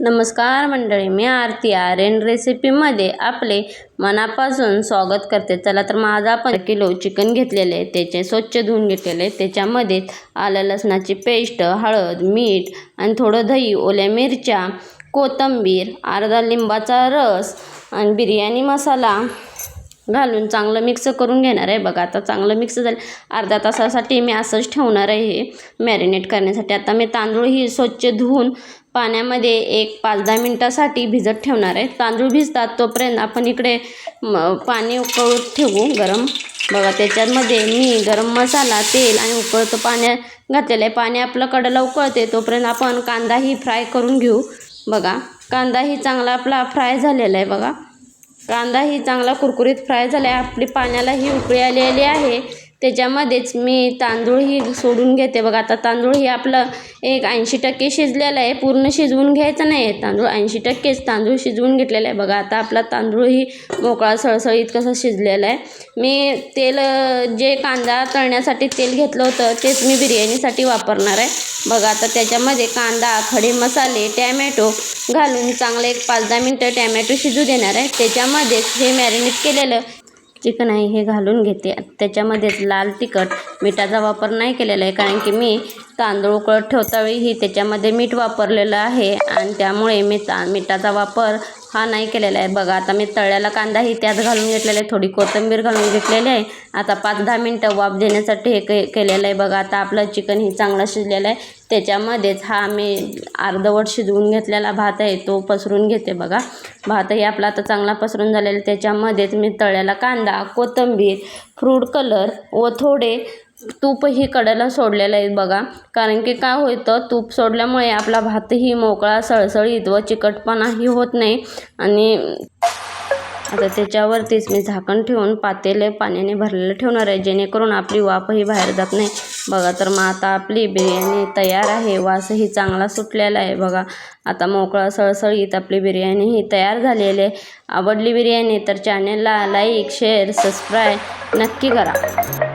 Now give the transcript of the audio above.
नमस्कार मंडळी मी आरती. आर्यन रेसिपीमध्ये आपले मनापासून स्वागत करते. चला तर माझा आपण किलो चिकन घेतलेले आहे. त्याचे स्वच्छ धुवून घेतलेले त्याच्यामध्ये आलं लसणाची पेस्ट हळद मीठ आणि थोडं दही ओल्या मिरच्या कोथिंबीर अर्धा लिंबाचा रस आणि बिर्याणी मसाला घालून चांगलं मिक्स करून घेणार आहे. बघा आता चांगलं मिक्स झालं. अर्धा तासासाठी मी असंच ठेवणार आहे हे मॅरिनेट करण्यासाठी. आता मी तांदूळ ही स्वच्छ धुवून पाण्यामध्ये एक पाच दहा मिनटासाठी भिजत ठेवणार आहे. तांदूळ भिजतात तोपर्यंत आपण इकडे पाणी उकळत ठेवू गरम. बघा त्याच्यामध्ये मी गरम मसाला तेल आणि उकळतं पाण्या घातलेलं आहे. पाणी आपलं कडेला उकळते तोपर्यंत आपण कांदाही फ्राय करून घेऊ. बघा कांदाही चांगला आपला फ्राय झालेला आहे. बघा कांदाही चांगला कुरकुरीत फ्राय झाला आहे आपली पाण्यालाही उकळी आलेली आहे. त्याच्यामध्येच मी तांदूळही सोडून घेते. बघा आता तांदूळ ही आपलं एक ऐंशी टक्के शिजलेलं आहे. पूर्ण शिजवून घ्यायचं नाही आहे तांदूळ ऐंशी टक्केच तांदूळ शिजवून घेतलेलं आहे. बघा आता आपला तांदूळही मोकळा सळसळीत कसं शिजलेला आहे. मी तेल जे कांदा तळण्यासाठी तेल घेतलं होतं तेच मी बिर्याणीसाठी वापरणार आहे. बघा आता त्याच्यामध्ये कांदा खडे मसाले टॅमॅटो घालून चांगले एक पाच दहा मिनटं टॅमॅटो शिजू देणार आहे. त्याच्यामध्येच हे मॅरिनेट केलेलं चिकन आहे हे घालून घेते. त्याच्यामध्येच लाल तिखट मिठाचा वापर नाही केलेला आहे कारण की मी तांदूळ उकळत ठेवतावेळी त्याच्यामध्ये मीठ वापरलेलं आहे. आणि त्यामुळे मी ता मिठाचा वापर हा नाही केलेला आहे. बघा आता मी तळ्याला कांदाही त्यात घालून घेतलेला आहे. थोडी कोथिंबीर घालून घेतलेली आहे. आता पाच दहा मिनटं वाफ देण्यासाठी हे के केलेलं आहे. बघा आता आपलं चिकन ही चांगलं शिजलेलं आहे. त्याच्यामध्येच हा मी अर्धवट शिजवून घेतलेला भात आहे. तो पसरून घेते बघा. भातही आपला आता चांगला पसरून झालेला त्याच्यामध्येच मी तळ्याला कांदा कोथिंबीर फ्रूट कलर व थोडे तूपही कडेला सोडलेलं आहे बघा. कारण की काय होतं तूप सोडल्यामुळे आपला भातही मोकळा सळसळीत व चिकटपणाही होत नाही. आणि आता त्याच्यावरतीच मी झाकण ठेवून पातेले पाण्याने भरलेलं ठेवणार आहे. जेणेकरून आपली वाफही बाहेर जात नाही. बघा तर मग आता आपली बिर्याणी तयार आहे. वासही चांगला सुटलेला आहे बघा. आता मोकळा सळसळीत आपली बिर्याणी ही तयार झालेली आहे. आवडली बिर्याणी तर चॅनेलला लाईक शेअर सबस्क्राईब नक्की करा.